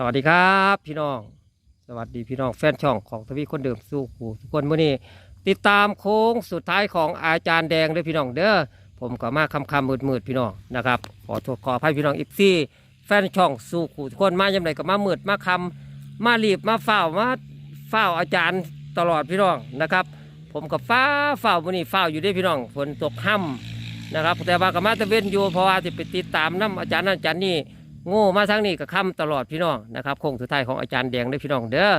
สวัสดีครับพี่น้อง สวัสดีพี่น้องแฟนช่องของทวีคนเดิมสู้ผู้ทุกคนมื่อนี้ ติดตามโค้งสุดท้ายของอาจารย์แดงด้วยพี่น้องเด้อผมก็มาคำคำมืดมืดพี่น้องนะครับขอโทษขออภัยพี่น้องอีกซี่แฟนช่องสู้ผู้ทุกคนมายังไงก็มามืดมาคำมารีบมาเฝ้ามาเฝ้าอาจารย์ตลอดพี่น้องนะครับ ผมกับฟ้าเฝ้ามื่อนี้เฝ้าอยู่ด้วยพี่น้องฝนตกห่ำนะครับแต่ว่าก็มาตะเวนอยู่เพราะว่าจะไปติดตามน้ำอาจารย์นั่นอาจารย์นี่ โง่มาทั้งนี้ก็ค้ำตลอดพี่น้องนะครับโค้งสุดท้ายของอาจารย์แดงด้วยพี่น้องเด้อ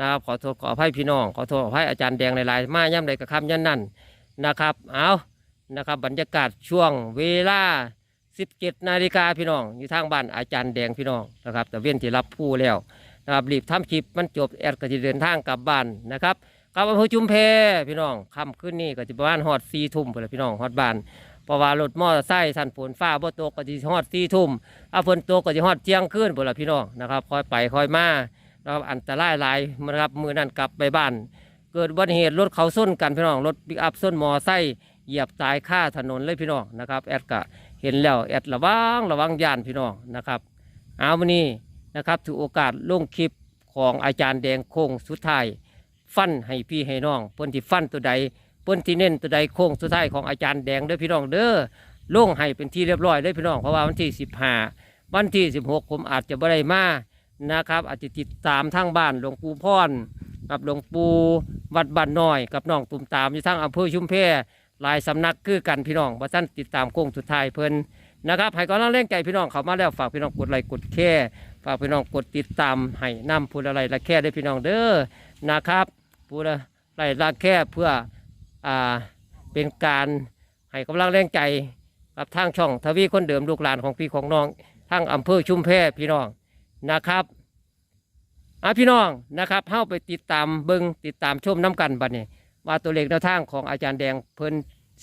นะครับขอโทษขออภัยพี่น้องขอโทษขออภัยอาจารย์แดงในลายๆมาย่ำใดก็ค้ำยันนั่นนะครับเอานะครับบรรยากาศช่วงเวลา 17 นาฬิกาพี่น้อง อยู่ทางบ้านอาจารย์แดงพี่น้องนะครับแต่เว้นที่รับผู้แล้วนะครับรีบทำคลิปมันจบแอดก็จะเดินทางกลับบ้านนะครับกลับอำเภอชุมแพพี่น้องค่ำขึ้นนี่ก็จะประมาณฮอดสี่ทุ่มไปเลยพี่น้องฮอดบ้าน เพราะว่ารถมอเตอร์ไซค์สันฝนฟ้าบ่ตกก็จะฮอดสี่ทุ่มถ้าฝนตกก็จะฮอดเที่ยงคืนพุ่นละพี่น้องนะครับคอยไปคอยมานะครับอันตรายหลายนะครับมือนั้นกลับไปบ้าน เกิดอุบัติเหตุรถเขาส้นกันพี่น้องรถปิกอัพส้นมอไซค์เหยียบตายค่าถนนเลยพี่น้องนะครับแอดก็เห็นแล้วแอดระวังระวังยานพี่น้องนะครับเอาวันนี้นะครับถือโอกาสลงคลิปของอาจารย์แดงโค้งสุดท้ายฟันให้พี่ให้น้องเพิ่นที่ฟันตัวใด เพิ่นที่เน้นตัวใดโค้งสุดท้ายของอาจารย์แดงเด้อพี่น้องเด้อลงให้เป็นที่เรียบร้อยเลยพี่น้องเพราะว่าวันที่สิบห้าวันที่16ผมอาจจะบ่ได้มานะครับ อาจจะติดตามทางบ้านหลวงปู่พรกับหลวงปู่วัดบ้านน้อย กับน้องตุ่มตามอยู่ทางอำเภอชุมแพหลายสำนักคือกันพี่น้องว่าท่านติดตามโค้งสุดท้ายเพิ่นนะครับให้กำลังแรงใจพี่น้องเขามาแล้วฝากพี่น้องกดไลค์กดแค่ฝากพี่น้องกดติดตามให้นำพูดอะไรละแค่ได้พี่น้องเด้อนะครับพูดอะไรละแค่เพื่อ อ่าเป็นการให้กำลังแรงใจกับทางช่องทวีคนเดิมลูกหลานของพี่ของน้องทั้งอำเภอชุมแพพี่น้องนะครับอะพี่น้องนะครับเข้าไปติดตามเบิงติดตามชมน้กันบัดนี้ว่าตัวเลขแนวทางของอาจารย์แดงเพิ่น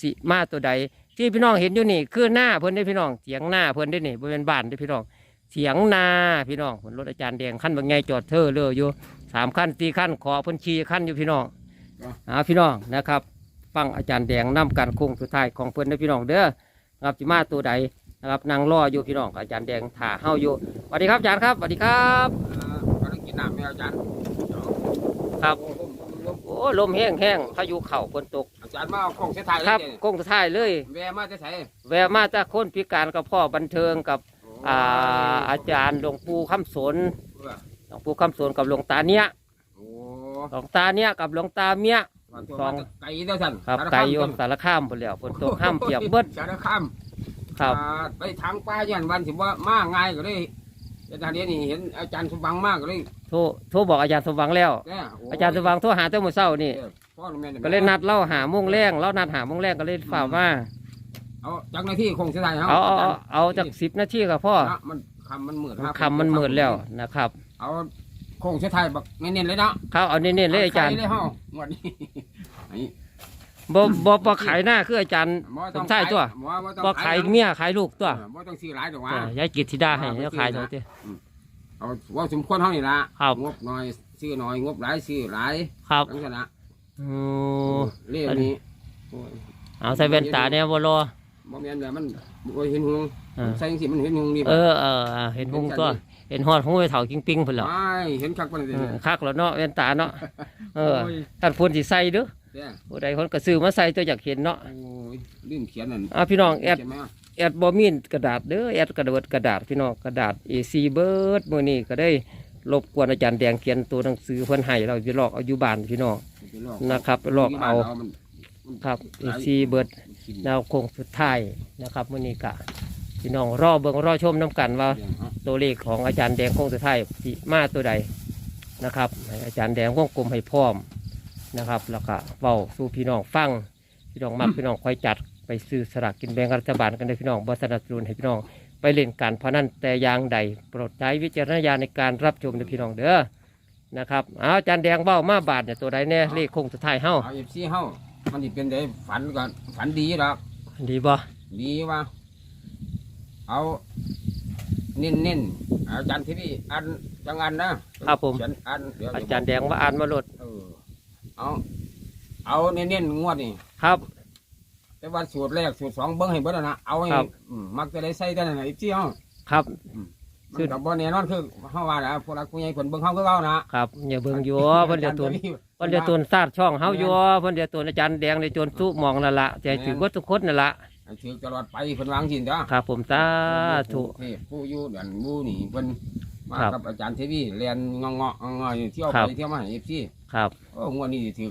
สิมาตัวใด ที่พี่น้องเห็นอยู่นี่คือหน้าเพิ่นได้อพี่น้องเสียงหน้าเพิ่นได้อนี่บริเวณบ้านได้อพี่น้องเสียงนาพี่น้องรถอาจารย์แดงขั้นบางไงจอดเธอเลยอยู่สามขั้นสี่ขั้นขอเพิ่นขี่ขั้นอยู่พี่น้องอ่าพี่น้องนะครับ ฟังอาจารย์แดงนํการโค้งสุดท้ายของเพิ่นได้อพี่น้องเด้อนะครับสิมาตัวใดนะครับนั่งรออยู่พี่น้องกับอาจารย์แดงถ่าเฮาอยู่สวัสดีครับอาจารย์ครับสวัสดีครับกำลังกินน้ำแมวอาจารย์ครับลมลมโอ้ลมแห้งแห้งพายุเข่าฝนตกอาจารย์มาเอาของเสียถ่ายคแล้รัวบเนี่ยโค้งสุดท้ายเลยแวะมาจะใส่แวะมาจากคนพิการกับพ่อบันเทิงกับอ่าอาจารย์หลวงปู่คำสนหลวงปู่คำสนกับหลวงตาเนี้ยโอ้หลวงตาเนี้ยกับหลวงตาเมีย สองไก่เด้อท่านครับไก่โยมสารคามหมดแล้วฝนตกห้ามเปียกเบิดสารข้ามครับไปทางป้ายันวันสิว่ามาง่ายก็เลยอาจารย์เนี้ยนี่เห็นอาจารย์สมบังมากก็เลยโทรโทรบอกอาจารย์สมหวังแล้วเนี่ยอาจารย์สมหวังโทรหาเจ้ามือเศร้านี่พ่อแม่ก็เลยนัดเล่าหาโมงแรงเล่านัดหาโมงแรงก็เลยฝ่ากมาเอาจากหน้าที่คงเสียถ่ายเอาเอาเอาเอาจากสิบนาทีกับพ่อมันคำมันเหมือนคำมันหมื่นแล้วนะครับ เอา คงเสียถ่ายแบบเน้นๆเลยเนาะเขาเอาเน้นๆเลยอาจารย์ใส่เลยเฮาหมดนี้นี่บ่บ่บ่ขายหน้าคืออาจารย์หมอสมชายตัวหมอบ่ต้องบ่ขายเมียขายลูกตัวเออบ่ต้องซื้อหลายดอกว่าจ้ะยายกิตธิดาให้แล้วขายเท่าเตี้ยเอาว่าสมควรเท่านี้ละครับ งบน้อยซื้อน้อยงบหลายซื้อหลายครับทั้งนั้นละโอ้เรื่องนี้โอ้ยเอาใส่แว่นตาเนี่ยบ่รอ บ่แม่นแบบมันบ่เห็นหงเออใส่จังซี่มันเห็นหงนี่เออเออเออเห็นหงตัวเห็นฮอดหงไอ้เฒ่ากิ้งปิ้งพุ่นแล้วไม่เห็นคักปานนี้เออคักแล้วเนาะแว่นตาเนาะเออโอ้ยท่านพูนสิใส่เด้อเด้อผู้ใดคนก็ซื้อมาใส่ตัวอยากเห็นเนาะโอ้ยลืมเขียนนั่นอะพี่น้องแอดใช่ไหมะแอดบ่มีกระดาษเด้อแอดกระเบิดกระดาษพี่น้องกระดาษ A4 เบิดมื้อนี้ก็ได้รบกวนอาจารย์แดงเขียนตัวหนังสือเพิ่นให้เราไปลอกเอาอยู่บ้านพี่น้อง ไปลอกนะครับไปลอกเอา ที่บ้นมันมัน ครับหลาย A4 เบิดกินแนวโคงสุดท้ายนะครับมื้อนี้กะพี่น้องรอเบิ่งรอชมน้กันว่าเรื่องฮะตัวเลขของอาจารย์แดงโคงสุดท้ายสิมาตัวใดนะครับให้อาจารย์แดงวงกลมให้พร้อมนะครับ แล้วก็เว้าสู่พี่น้องฟังพี่น้องมักพี่น้องคอยจัดไปซื้อสลากกินแบ่งรัฐบาลกันได้อพี่น้องบ่สนับสนุนให้พี่น้องไปเล่นการพนันแต่อย่างใดโปรดใช้วิจารณญาณในการรับชมนะพี่น้องเด้อนะครับเอาอาจารย์แดงเว้ามาบาทเนี่ยตัวใดเนี่ยเลขโคงสุดท้ายเฮาเอาเอฟซีเฮา มันสิเป็นได้ฝันก่อนฝันดีดอกดีบ่ดีว่า เอาเน้นเน้นๆอาจารย์ที่นี่อันจังอันนะครับผมเขียนอันเดี๋ยวอาจารย์แดงว่าอ่านมาโลดเออเอาเอาเน้นเน้นๆงวดนี่ครับ แต่ว่าสูตรแรกสูตรสองเบิ้งให้เบิ้งแล้วนะเอาให้ครับ อืมมักจะได้ใส่กันนะไอ้ที่เฮาครับมั นกับบ่แน่นอนคือเฮาว่าน่ะพวกเราผู้ใหญ่เพิ่นเบิ่งเฮาคือเก่านะครับอย่าเบิ่งอยู่เพิ่นเดี๋ยวตัวอาจารย์เพิ่นเดี๋ยวตัวซาดช่องเฮาอยู่เพิ่นเดี๋ยวตัวอาจารย์แดงเดี๋ยวจนสู้มองนั่นล่ะใจถึงว่าทุกคนนั่นล่ะให้ถือตลอดไปเพิ่นวางสินเด้อครับผมสาธุ เทพผู้อยู่เดือนผู้นี่เพิ่นมาครับกับอาจารย์เทวีเรียนงองๆงอๆอยู่เที่ยวครัไปบเที่ยวมาให้ FC ครับโอ้งวดนี้สิถือ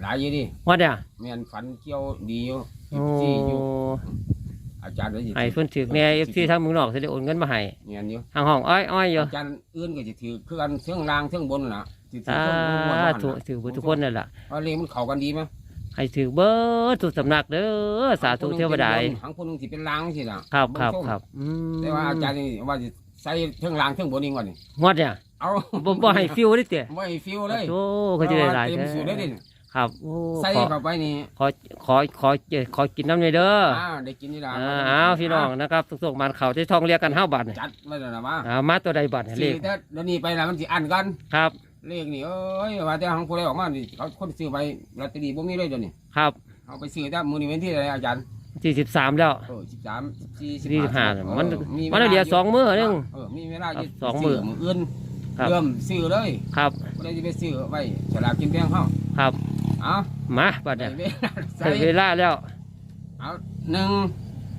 หลายอยู่ดิว่าเนี่ยแม่นฝันเกี่ยวดีอยู่ โอ้ FC อยู่ อาจารย์เลยสิให้เพิ่นถึกแน่ FC ทางเมืองนอกสิได้โอนเงินมาให้เงียนอยู่ทางห้องอ้อยอ้อยอยู่อาจารย์อื่นก็สิถือคือกันเทิงล่างเทิงบนน่ะสิถืสาอเทิงบนว่าหั่นธุน่ะถือเบ่ทุกคนนั่นล่ะว่าเลขมันเข้ากันดีมั้ยให้ถือเบิดทุกสำนักเด้อสาธุเทวดาทางคนหนึงสิเป็นล่างสิล่ะครับครับเงส้มครับอืมแต่ว่าอาจารย์นี่ว่าสิใส่เทิงล่างเทิงบนนี่ก่อนนี่งวดเนี่ยเอาบ่บ่ให้ฟิวดิเตะบ่ให้ฟิวเลยโอ้เขาจะได้หลายเต็มแท้สูตรเลยดิ ครับโอ้ใส่ขอเข้าไปนี่ขอขอขอขอกินน้ำหน่อยเด้ออ่าได้กินนี่ล่ะอ่าอ้าวพี่น้องนะครับทุกๆมันเขาที่ท่องเรียกกันเฮาบัดนี่จัดไว้แล้วนะว่าอ่ามาตัวใดบัดนี่เลสี่ขแต่เดี๋ยวนี้ไปแล้วมันสิอันกันครับเลขนี่เอ้ยว่าแต่ของผู้ใดออกมานี่เขาคนซื้อไปลอตเตอรี่บ่มีเลยเดี๋ยวนี้ครับเอาไปซื้อแต่มื้อนี้วันที่อะไรอาจารย์สี่สิบสามแล้วเออ13 14สี่สิบห้า15มันเออมันเหลือสองมื้อนึงเออมีเวลาครับยู่สองมื้อซื้มื้ออื่นครับเริ่มซื้อเลย ครับบ่ได้สิไปซื้อไว้ฉลากกินแบ่งเฮาครับ เอามาบัดได้เนี่ยเวลาใส่ถึงเวลาแล้วเอา1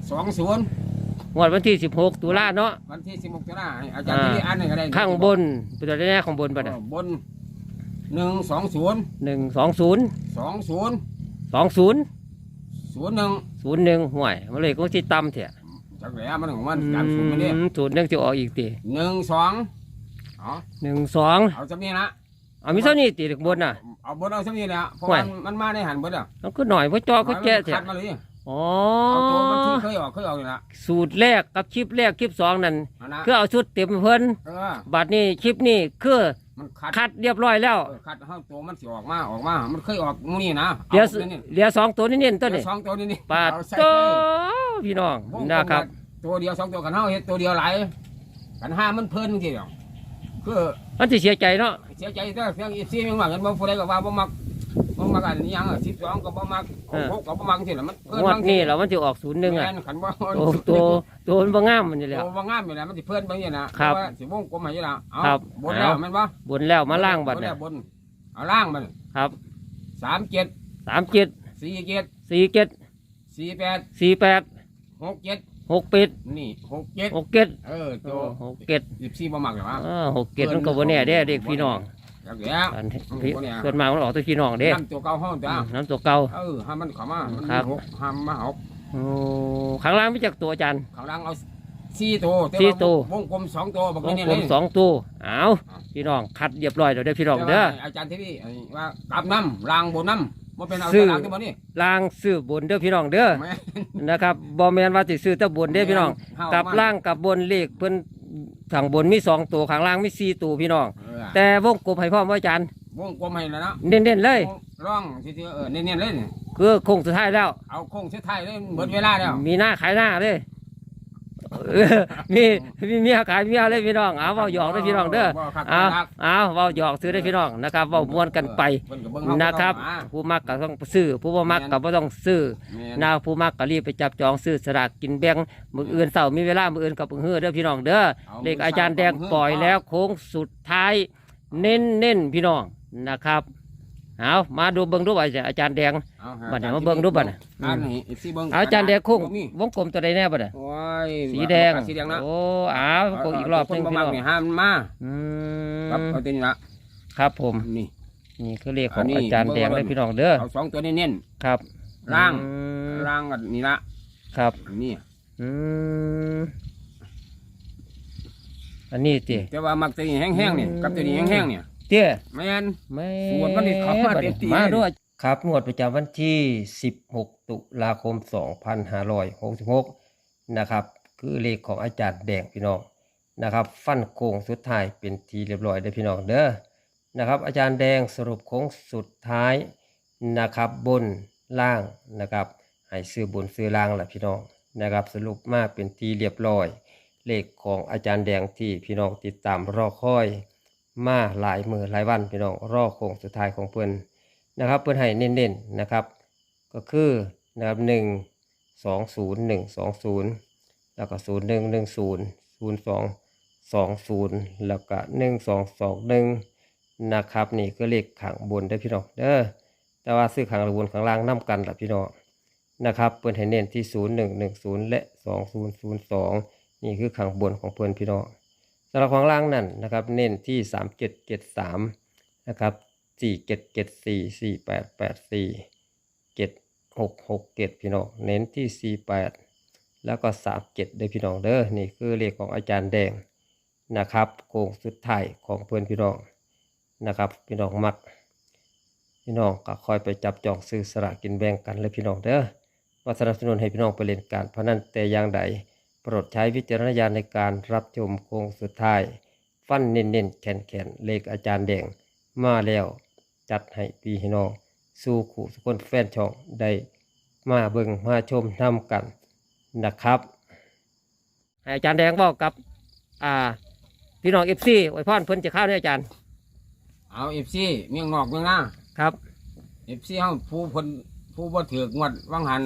2 0งวดวันที่สิบหกตุลาเนาะวันที่16ตุลาให้อาจารย์ที่อ่านให้ก็ได้ข้างบนเป็นตัวแน่ข้างบนบัดเอเนี่ยอบน1 2 0หนึ่งสองศูนย์2 0สองศูนย์01ศูนย์หนึ่งห่วยมันเลยก็ที่ต่ำเถอะจักแหล้วมันของมันการสูงมันนี่อืมศูนย์หนึ่งจะออกอีกตีหนึ่งสองเอาหนึ่งสองเอาจำนี้นะ เอามีเท่านี้ตีบนน่ะ เอาบนเอาจำนี้แหล้วเพราะห่วว่ายมันมาในหันเบดอะมันก็หน่อยเพราะจอก็แก่เถขัอะดมาเลยอ๋อเอาตัวมันที่เคยออกเคยออกอยู่ละสูตรแรกกับคลิปแรกคลิปสองนั่นเอานะคือเอาชุดเต็มเพิ่นเออบัดนี้คลิปนี้คือมันขัดคัดเรียบร้อยแล้ว เออขัดเอาตัวมันสิออกมาออกมามันเคยออกมูนี่นะเหลือเอาตัวนี้เหลือสองตัวนี่เน้นตัวเหลืนี้อสองตัวนี้นี่ปาดเอใส่โตเลยพี่น้องวงกลมนะครับ ตัวเดียวสองตัวกันเท่าเฮ็ดตัวเดียวหลายกันห้ามันเพลินทีเดียวคือ มันสิเสียใจเนาะเสียใจแต่เสียงอีซีมันว่ากันบ่ผู้ใดก็ว่าบ่มักบ่มักอันนี้หยังอะ12ก็บ่มักหกก็บ่มักจังซี่ล่ะมันเพิ่นงวดบางทีนี้เรามันจะออกศูนย์หนึ่งอะแม่ขันว่าตัวตัวตัวมันบ่งามมันอยู่แล้ว โอ้ว่างามอยู่แล้วมันสิเพื่อนบางอย่างนะครับเพาะว่าสิวงกลมให้อยู่แล้วเอาครับบนแล้วเอา แม่นบ่บนแล้วมาล่างบัดบนเนี่แล้ยวบนเอาล่างมันครับ สามเจ็ดสามเจ็ดสี่เจ็ดสี่เจ็ดสี่แปดสี่แปดหกเจ็ด หกเป็ดนี่หกเจ็ดหกเจ็ดเออตัวหกเจ็ดสิบสี่บ่มักเหรอวะอ่าหกเจ็ดมันก็บ่แน่เด้เด็กพี่น้องแล้วเดี๋ยวอันอืมพี่บ่แน่ส่วนมากมันออกตัวพี่น้องเด้น้ำตัวเก่าห้องตัวน้ำตัวเก่าเออห้ามมันเข้ามามันครับหกห้ามมาหกโอ้ข้างล่างไม่จากตัวอาจารย์ข้างล่างเอาสี่ตัวแสี่ตัววงกลมสองตัวบอกวงนี่กลเลมยสองตัวเอาพี่น้องคัดเรียบร้อยเดี๋ยวได้อพี่น้องเด้อแต่ว่าอาจารย์ที่นี่ว่ากลับน้ำล่างบนน้ำ มันเป็นเอาซื้อตารางที่บ่นี่ล่างซื้อบนเด้อพี่น้องเด้อแม่นะครับบ่แม่นว่าสิซื้อแต่บนเด้อพี่น้อง เฮกับมาล่างกับบนเลขเพิ่นข้างบนมีสองตัวข้างล่างมีสี่ตัวพี่น้อง เออแต่วงกลมให้พร้อมว่าอาจารย์วงกลมให้แล้วนะเน้นๆเลย ร่องทีเออเนียนๆเลยนี่คือโค้งสุดท้ายแล้ว เอาโค้งสุดท้ายเลยหมดเวลาแล้ว มีหน้าขายหน้าเลยเออ มีมีเมียขายเมียเลยพี่น้องเอาเว้าหยอกเลยพี่น้องเด้อบ่ครับเอาเอาเว้าหยอกซื้อได้พี่น้องนะครับเว้ามวนกันไปเพิ่นก็เบิ่งเฮานะครับอ่าผู้มักก็ต้องซื้อ ผู้บ่มักก็บ่ต้องซื้อแม่นนาผู้มักก็รีบไปจับจองซื้อสลากกินแบ่งมื้ออื่นเช้ามีเวลามื้ออื่นก็เพิ่งฮื้อเด้อพี่น้องเด้อเอาเลขอาจารย์แดงปล่อยแล้วโค้งสุดท้าย เน้นเน้นๆพี่น้องนะครับ เอามาดูเบิ่งดูว่าอาจารย์แดงเอาฮะบัดนี้มาเบิ่งดูบัดน่ะอ่านให้ FC เบิ่งเอาอาจารย์แดงโค้งบ่มีวงกลมตัวใดแน่บัดน่ะโอ้ยสีแดงสีแดงนะโอ้อ้าววงกลมอีกรอบหนึงคนบ่พี่มัน้กองนี่ห้ามมาอืครับมเอาตัวนี้ละครับผมนี่นี่คือเลขขอัองนนี้อาจารย์แดงเบิ่งเลยว่าพี่น้องเด้อเอาสองตัวนี้เน้นครับล่างอืมล่างกันนี่ละครับนี่อืมอันนี้ติแต่ว่ามักตัวนี้แห้งๆนี่กับตัวนี้แห้งๆเนี่ย เตี้ยแม่นไม่ส่วนมันนี่เข้ามาเต็มที่ มาเลยด้วยครับงวดประจำวันที่ 16 ตุลาคม 2566 นะครับ คือเลขของอาจารย์แดงพี่น้องนะครับ ฟันโค้งสุดท้ายเป็นทีเรียบร้อยได้อพี่น้องเด้อนะครับ อาจารย์แดงสรุปโค้งสุดท้ายนะครับ บนล่างนะครับให้ซื้อบนซื้อล่างแหละพี่น้องนะครับ สรุปมาเป็นทีเรียบร้อย เลขของอาจารย์แดงที่พี่น้องติดตามรอคอย มาหลายมือหลายวันพี่น้องรอโค้งสุดท้ายของเพิ่อนนะครับ เพิ่อนให้เน้นๆนะครับ ก็คือนะครับหนึ่งสองศูนย์หนึ่งสองศูนย์แล้วก็ศูนย์หนึ่งหนึ่งศูนย์ศูนย์สองสองศูนย์แล้วก็หนึ่งสองสองหนึ่งนะครับนี่ก็เลขขังบนได้พี่น้องเด้อแต่ว่าซื้อขังบนขังล่างน้กันละพี่น้องนะครับเปิ้นให้เน้นที่ศูนย์หนึ่งหนึ่งศูนย์และสองศูนย์ศูนย์สองนี่คือขังบนของเพิ่อนพี่น้อง สำหรับของล่างนั่นนะครับ เน้นที่สามเจ็ดเจ็ดสามนะครับสี่เจ็ดเจ็ดสี่สี่แปดแปดสี่เจ็ดหกหกเจ็ดพี่น้อง เน้นที่สี่แปดแล้วก็สามเจ็ดได้พี่น้องเด้อ นี่คือเลขของอาจารย์แดงนะครับ โค้งสุดท้ายของเพื่อนพี่น้องนะครับ พี่น้องมัก พี่น้องก็คอยไปจับจองซื้อสลากกินแบ่งกันเลยพี่น้องเด้อว่าสนับสนุนให้พี่น้องไปเล่นการพนันแต่อย่างใด โปรดใช้วิจารณญาณในการรับชมโค้งสุดท้าย ฟันเน้นๆแข็งๆเลขอาจารย์แดงมาแล้ว จัดให้พี่น้องสู้ขู่สุกคนแฟนช่องได้มาเบิ่งมาชมนำกันนะครับ ให้อาจารย์แดงบอกกับ อ่า พี่น้องเอฟซีไว้พรเพิ่นจะเข้าเนี่ยอาจารย์ เอาเอฟซีเมียงนอกเมียงหน้าครับเอฟซีเฮาผู้เพิ่นผู้บ่ถือกงวดวังหัน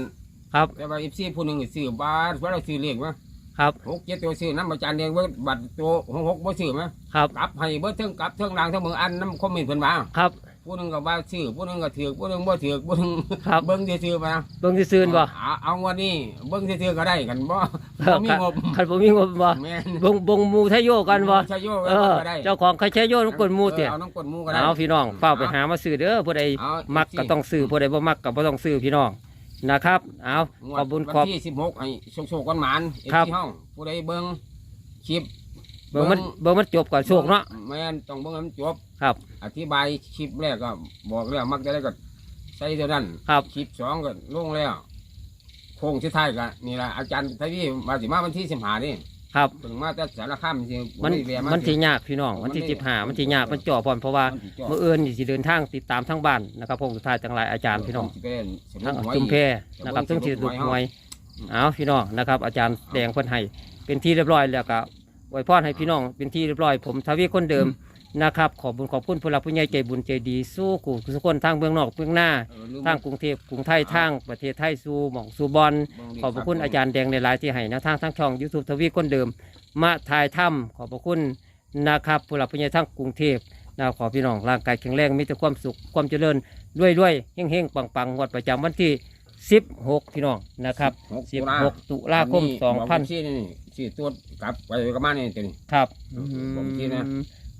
ครับ แต่ว่าเอฟซีผู้หนึงซื้อบาทว่าเราซื้อเลขมั้ย ครับ หกเจ็ดตัวซื้อน้ำอาจารย์เดียงเบิดบัตรตัวหกหกบ่ซื้อมั้ยครับ กลับให้เบิดเทั้งกลับเทั้งรางเทั้งเมืองอันน้ำคอมเมนต์เพิ่นมาครับ ผู้หนึงก็ว่าซื้อผู้หนึงก็ถือกผู้หนึงบ่ถือกผู้หนึงครับ เบิ่งซื่อๆมาเบิ่งซื่อๆบ่เอาเอางวดนี้เบิ่งซื่อๆก็ได้กันบ่ครับ่มีงบคันบ่มีงบบ่แม่นเบิ่งเบิ่งหมู่ทะโยกันบ่ใช่โยเออก็ได้เจ้าของใครใช้โยนกดหมู่เตี้ยเอาน้ำกดหมูก็ได้ เอาพี่น้องเฝ้าไปหามาซื้อเด้อผู้ใดเอามักสิก็ต้องซื้อผู้ใดบ่มักก็บ่ต้องซื้อพี่น้อง นะครับ เอางวขอดบคุญวันขอบที่16ให้โชคๆกันหมานเอฟครับ ซีเฮาผู้ใดเบิ่งคลิปเบิ่งมันเบิ่งมันจบก่อนโชคเนาะแม่นต้องเบิ่งให้มันจบ ครับ อธิบายคลิปแรกก็บอกแล้วมักจะได้ก็ใส่เท่านั้นครับ คลิปสองก็ลงแล้ว โค้งสุดท้ายก็นี่ล่ะอาจารย์ทวีมาสิมาวันที่15นี่ ครับ ถึงมาแต่สารคามจริงมันแวะามันสิยากพี่น้องมันสิจิบหามันสิยากมันจ่อพร้อมเพราะว่ามันสิจอดเมื่อเอิญสิเดินทางติดตามทั้งบ้านนะครับพวกสุดท้ายจังหลายอาจารย์พี่น้อง สิไปเล่นสมุทั้นงไพรจุมเพนะครับซึ่งสิดุมวยเอาพี่น้องนะครับ อาจารย์แดงเพิ่นให้เป็นที่เรียบร้อยแล้วก็ไว้พรให้พี่น้องเป็นที่เรียบร้อย ผมทวีคนเดิม นะครับ ขอบบุญขอบคุณผู้หลักผู้ใหญ่ใจบุญใจดีสู้กูทุกคนทางเบื้องนอกเบื้องหน้าเออลืมทางกรุงเทพกรุงไทยทางประเทศไทยสู่หม่องสู่บอลขอบพระคุณอาจารย์แดงในหลายที่ให้แนวทางทั้งช่องยูทูบทวีคนเดิม มาถ่ายถ้ำขอบพระคุณนะครับผู้หลักผู้ใหญ่ทั้งกรุงเทพนะครับขอพี่น้องร่างกายแข็งแรงมีแต่ความสุขความเจริญด้วยด้วยเฮงเฮงปังปังงวดประจำวันที่ 16 พี่น้องนะครับ 16 ตุลาคม 2000สี่นี่สี่ตัวกลับไปกับมานี่ตัวนี้2000ครับผมคิดนะ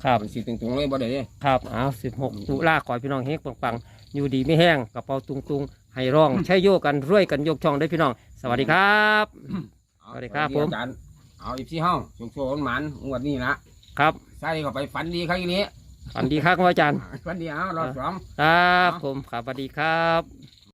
ครับมันสี่ตรงๆเลยบ่ได้เด้ครับเอา16ตุลาขอให้พี่น้องเฮงปังปังอยู่ดีไม่แห้งกระเป๋าตุงตุงให้ร้องใช้โยกันรวยกันยกช่องได้อพี่น้อง สวัสดีครับเอาสวัสดีครับอาจารย์เอาอีกที่ห้องโชว์ๆหมานงวดนี้ละครับใส่เข้าไปฝันดีครั้งนี้ฝันดีครับอาจารย์ฝันดีเอารอบสอง ครับผมครับสวัสดีครับ